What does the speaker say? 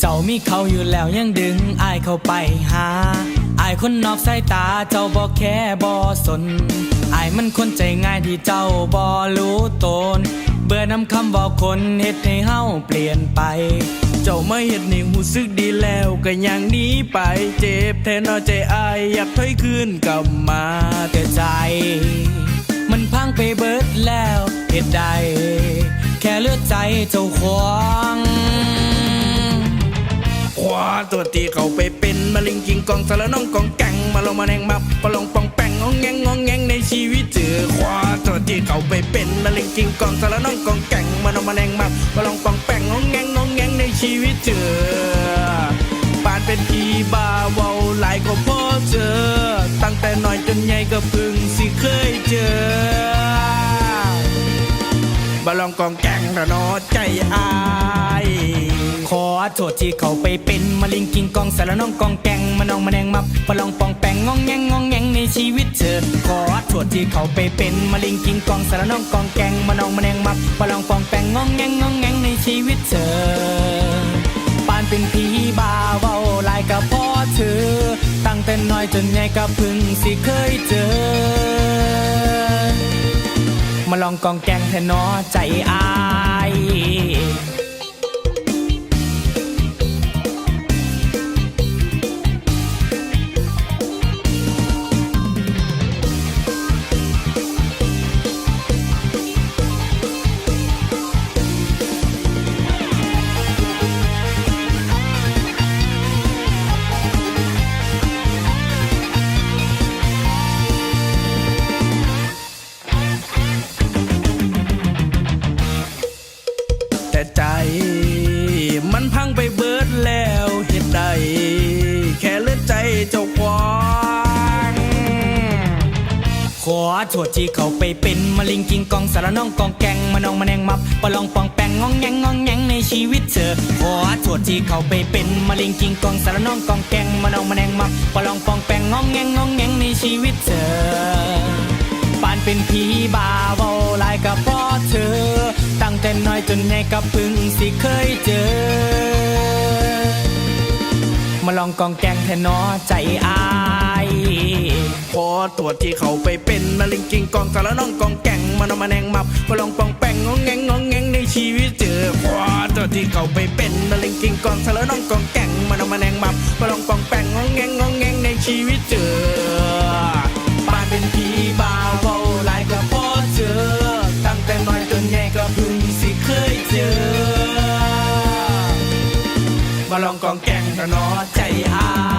เจ้ามีเขาอยู่แล้วยังดึงอายเข้าไปหาอายคนนอกสายตาเจ้าบ่แค่บ่สนอายมันคนใจง่ายที่เจ้าบ่รู้ตน เบื่อนำคำบอกคนเฮ็ดให้เฮาเปลี่ยนไป เจ้าไมาเห็ดนี่หูซึกดีแล้วก็ยังหนี้ไปเจ็บแทนเอใจอายอยากถอยคืนกลับมาแต่ใจ มันพังไปเบิดแล้วเหตุใดแค่เลือดใจเจ้าของคว้า ตัวตีเขาไปเป็นมะลิงกิงกองสารน้องกองแกงมาลงมาแนงมับปะลงปองแปงงองแงงงองแงงในชีวิตเจอควาตัวตีเขาไปเป็นมะลิงกิงกองสารน้องกองแกงมาลงมาแนงมับปะลงปองแปงงองแงงงองแงงในชีวิตเจอปานเป็นพีบาเว้าหลายก็พอเจอ ตั้งแต่น้อยจนใหญ่ก็พึ่งสิเคยเจอบาลองกองแกงระนอใจอาย โทษที่เขาไปเป็นมะลิงกิงกองสารน้องกองแกงมานองมาแนงมับปะลองปองแปงงองแงงงองแงงในชีวิตเธอขอโทษที่เขาไปเป็นมะลิงกิงกองสารน้องกองแกงมานองมาแนงมับปะลองปองแปงงองแงงงองแงงในชีวิตเธอปานเป็นผีบาเว้าลายกับพ่อเธอ ตั้งแต่น้อยจนใหญ่ก็เพึ่งสิเคยเจอ มาลองกองแกงแทนนอใจอาย มันพังไปเบิดแล้วเหตุใด แค่เลือดใจเจ้าควางขอโทษที่เขาไปเป็นมะลิงกิงกองสารน้องกองแกงมานองมาแนงมับปลองปองแปงงองแงงงองแงงในชีวิตเธอขอโทษที่เขาไปเป็นมะลิงกิงกองสารน้องกองแกงมานองมาแนงมับปลองปองแปงงองแงงงองแงงในชีวิตเธอปานเป็นผีบาเบาลายกับพ่อเธอ ตั้งแต่น้อยจนใหญ่กับพึ่งสิเคยเจอ มาลองกองแกงแทนนอใจอายพอตรวจที่เขาไปเป็นมะลิงกิงกองสารน้องกองแกงมันอมาแนงมับพลองปองแปงงองแงงงองแงงในชีวิตเจอพอตรวจที่เขาไปเป็นมะลิงกิงกองสารน้องกองแกงมันอมาแนงมับพลองปองแปงงองแงงงองแงงในชีวิตเจอ องกองแกงระนอใจอา